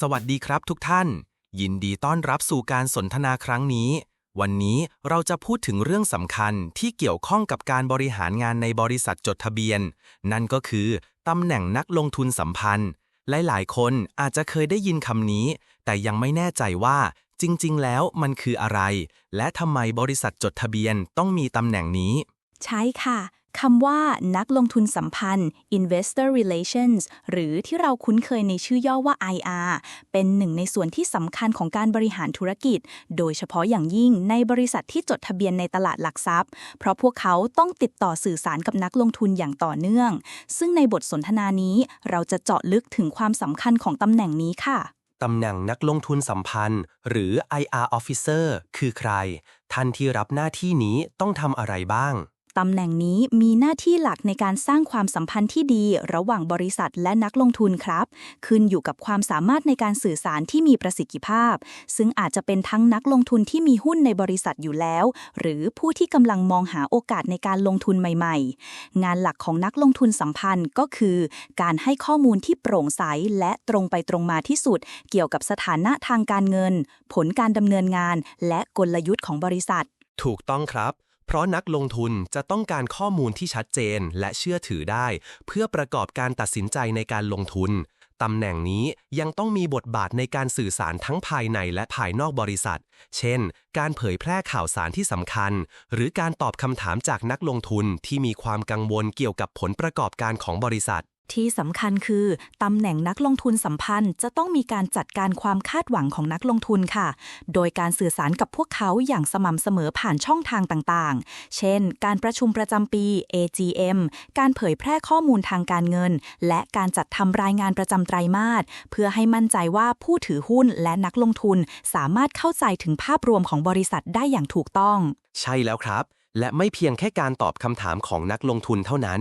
สวัสดีครับทุกท่าน ยินดีต้อนรับสู่การสนทนาครั้งนี้ วันนี้เราจะพูดถึงเรื่องสำคัญที่เกี่ยวข้องกับการบริหารงานในบริษัทจดทะเบียน นั่นก็คือตำแหน่งนักลงทุนสัมพันธ์ หลายๆ คนอาจจะเคยได้ยินคำนี้ แต่ยังไม่แน่ใจว่า จริง ๆ แล้วมันคืออะไร และทำไมบริษัทจดทะเบียนต้องมีตำแหน่งนี้ ใช่ค่ะ คำว่านักลงทุนสัมพันธ์ investor relations หรือที่เราคุ้นเคยในชื่อย่อว่า IR เป็นหนึ่งในส่วนที่สำคัญของการบริหารธุรกิจ โดยเฉพาะอย่างยิ่งในบริษัทที่จดทะเบียนในตลาดหลักทรัพย์ เพราะพวกเขาต้องติดต่อสื่อสารกับนักลงทุนอย่างต่อเนื่อง ซึ่งในบทสนทนานี้เราจะเจาะลึกถึงความสำคัญของตำแหน่งนี้ค่ะตำแหน่งนักลงทุนสัมพันธ์ หรือ IR Officer คือใคร ท่านที่รับหน้าที่นี้ต้องทำอะไรบ้าง ตำแหน่งนี้มีหน้าที่หลักในการสร้างความสัมพันธ์ที่ดีระหว่างบริษัทและนักลงทุนครับ ขึ้นอยู่กับความสามารถในการสื่อสารที่มีประสิทธิภาพ ซึ่งอาจจะเป็นทั้งนักลงทุนที่มีหุ้นในบริษัทอยู่แล้ว หรือผู้ที่กำลังมองหาโอกาสในการลงทุนใหม่ๆ งานหลักของนักลงทุนสัมพันธ์ก็คือ การให้ข้อมูลที่โปร่งใสและตรงไปตรงมาที่สุด เกี่ยวกับสถานะทางการเงิน ผลการดำเนินงาน และกลยุทธ์ของบริษัท ถูกต้องครับ เพราะนักลงทุนจะต้องการข้อมูลที่ชัดเจนและเชื่อถือได้ เพื่อประกอบการตัดสินใจในการลงทุนตำแหน่งนี้ยังต้องมีบทบาทในการสื่อสารทั้งภายในและภายนอกบริษัท เช่น การเผยแพร่ข่าวสารที่สำคัญ หรือการตอบคำถามจากนักลงทุนที่มีความกังวลเกี่ยวกับผลประกอบการของบริษัท ที่สำคัญคือตำแหน่งนักลงทุนสัมพันธ์ จะต้องมีการจัดการความคาดหวังของนักลงทุนค่ะ โดยการสื่อสารกับพวกเขาอย่างสม่ำเสมอผ่านช่องทางต่างๆ เช่น การประชุมประจำปี AGM การเผยแพร่ข้อมูลทางการเงิน และการจัดทำรายงานประจำไตรมาสเพื่อให้มั่นใจว่าผู้ถือหุ้นและนักลงทุนสามารถเข้าใจถึงภาพรวมของบริษัทได้อย่างถูกต้อง ใช่แล้วครับและไม่เพียงแค่การตอบคำถามของนักลงทุนเท่านั้น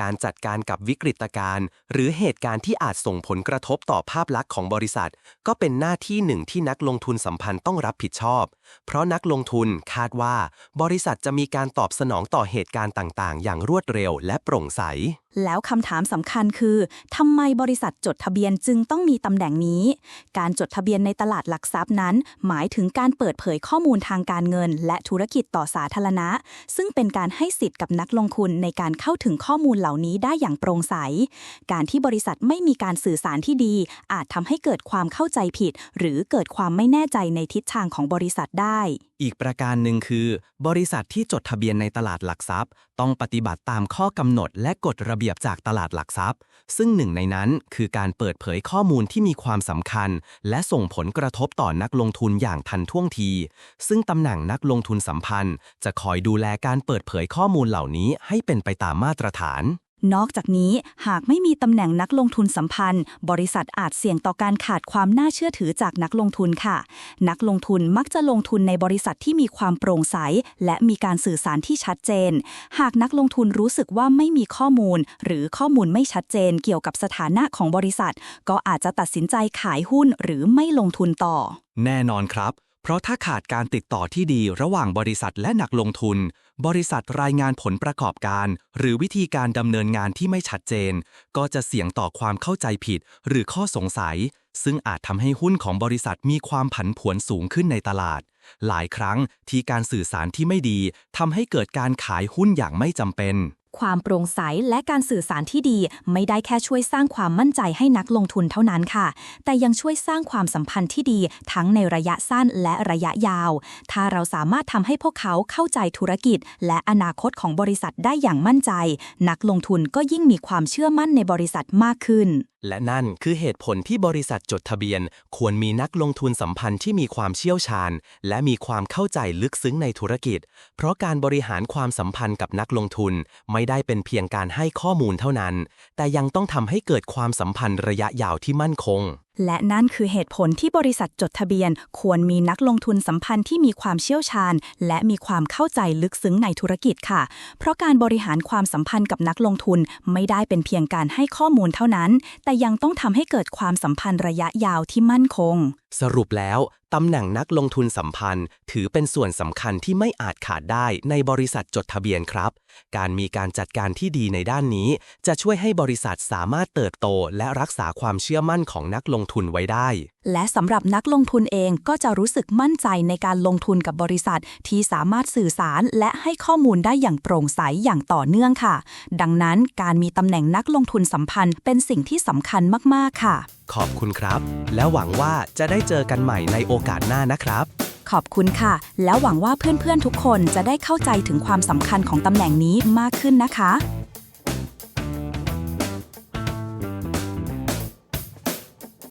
การจัดการกับวิกฤตการณ์หรือเหตุการณ์ที่อาจส่งผลกระทบต่อภาพลักษณ์ของบริษัท ก็เป็นหน้าที่หนึ่งที่นักลงทุนสัมพันธ์ต้องรับผิดชอบ เพราะนักลงทุนคาดว่า บริษัทจะมีการตอบสนองต่อเหตุการณ์ต่างๆ อย่างรวดเร็วและโปร่งใส แล้วคำถามสำคัญคือทำไมบริษัทจดทะเบียนจึงต้องมีตำแหน่งนี้ การจดทะเบียนในตลาดหลักทรัพย์นั้น หมายถึงการเปิดเผยข้อมูลทางการเงิน และธุรกิจต่อสาธารณะ ซึ่งเป็นการให้สิทธิ์กับนักลงทุนในการเข้าถึงข้อมูลเหล่านี้ได้อย่างโปร่งใส การที่บริษัทไม่มีการสื่อสารที่ดี อาจทำให้เกิดความเข้าใจผิด หรือเกิดความไม่แน่ใจในทิศทางของบริษัทได้อีกประการหนึ่งคือ บริษัทที่จดทะเบียนในตลาดหลักทรัพย์ ต้องปฏิบัติตามข้อกำหนดและกฎระเบียบจากตลาดหลักทรัพย์ ซึ่งหนึ่งในนั้นคือการเปิดเผยข้อมูลที่มีความสำคัญ และส่งผลกระทบต่อนักลงทุนอย่างทันท่วงที ซึ่งตำแหน่งนักลงทุนสัมพันธ์ จะคอยดูแลการเปิดเผยข้อมูลเหล่านี้ให้เป็นไปตามมาตรฐาน นอกจากนี้หากไม่มีตำแหน่งนักลงทุนสัมพันธ์ บริษัทอาจเสี่ยงต่อการขาดความน่าเชื่อถือจากนักลงทุนค่ะ นักลงทุนมักจะลงทุนในบริษัทที่มีความโปร่งใส และมีการสื่อสารที่ชัดเจน หากนักลงทุนรู้สึกว่าไม่มีข้อมูล หรือข้อมูลไม่ชัดเจนเกี่ยวกับสถานะของบริษัท ก็อาจจะตัดสินใจขายหุ้นหรือไม่ลงทุนต่อ แน่นอนครับ เพราะถ้าขาดการติดต่อที่ดีระหว่างบริษัทและนักลงทุน บริษัทรายงานผลประกอบการ หรือวิธีการดำเนินงานที่ไม่ชัดเจน ก็จะเสี่ยงต่อความเข้าใจผิด หรือข้อสงสัย ซึ่งอาจทำให้หุ้นของบริษัทมีความผันผวนสูงขึ้นในตลาด หลายครั้งที่การสื่อสารที่ไม่ดีทำให้เกิดการขายหุ้นอย่างไม่จำเป็น ความโปร่งใสและการสื่อสารที่ดี ไม่ได้แค่ช่วยสร้างความมั่นใจให้นักลงทุนเท่านั้นค่ะ แต่ยังช่วยสร้างความสัมพันธ์ที่ดี ทั้งในระยะสั้นและระยะยาว ถ้าเราสามารถทำให้พวกเขาเข้าใจธุรกิจ และอนาคตของบริษัทได้อย่างมั่นใจ นักลงทุนก็ยิ่งมีความเชื่อมั่นในบริษัทมากขึ้น และนั่นคือเหตุผลที่บริษัทจดทะเบียน ควรมีนักลงทุนสัมพันธ์ที่มีความเชี่ยวชาญ และมีความเข้าใจลึกซึ้งในธุรกิจ เพราะการบริหารความสัมพันธ์กับนักลงทุน ไม่ได้เป็นเพียงการให้ข้อมูลเท่านั้น แต่ยังต้องทำให้เกิดความสัมพันธ์ระยะยาวที่มั่นคง และนั่นคือเหตุผลที่บริษัทจดทะเบียน ควรมีนักลงทุนสัมพันธ์ที่มีความเชี่ยวชาญ และมีความเข้าใจลึกซึ้งในธุรกิจค่ะ เพราะการบริหารความสัมพันธ์กับนักลงทุนไม่ได้เป็นเพียงการให้ข้อมูลเท่านั้น แต่ยังต้องทำให้เกิดความสัมพันธ์ระยะยาวที่มั่นคง สรุปแล้ว ตำแหน่งนักลงทุนสัมพันธ์ ถือเป็นส่วนสำคัญที่ไม่อาจขาดได้ในบริษัทจดทะเบียนครับ การมีการจัดการที่ดีในด้านนี้ จะช่วยให้บริษัทสามารถเติบโตและรักษาความเชื่อมั่นของนักลงทุนไว้ได้ และสำหรับนักลงทุนเองก็จะรู้สึกมั่นใจในการลงทุนกับบริษัท ที่สามารถสื่อสารและให้ข้อมูลได้อย่างโปร่งใสอย่างต่อเนื่องค่ะ ดังนั้นการมีตำแหน่งนักลงทุนสัมพันธ์เป็นสิ่งที่สำคัญมาก ๆ ค่ะ ขอบคุณครับ และหวังว่าจะได้เจอกันใหม่ในโอกาสหน้านะครับขอบคุณค่ะ แล้วหวังว่าเพื่อนๆทุกคนจะได้เข้าใจถึงความสำคัญของตำแหน่งนี้มากขึ้นนะคะ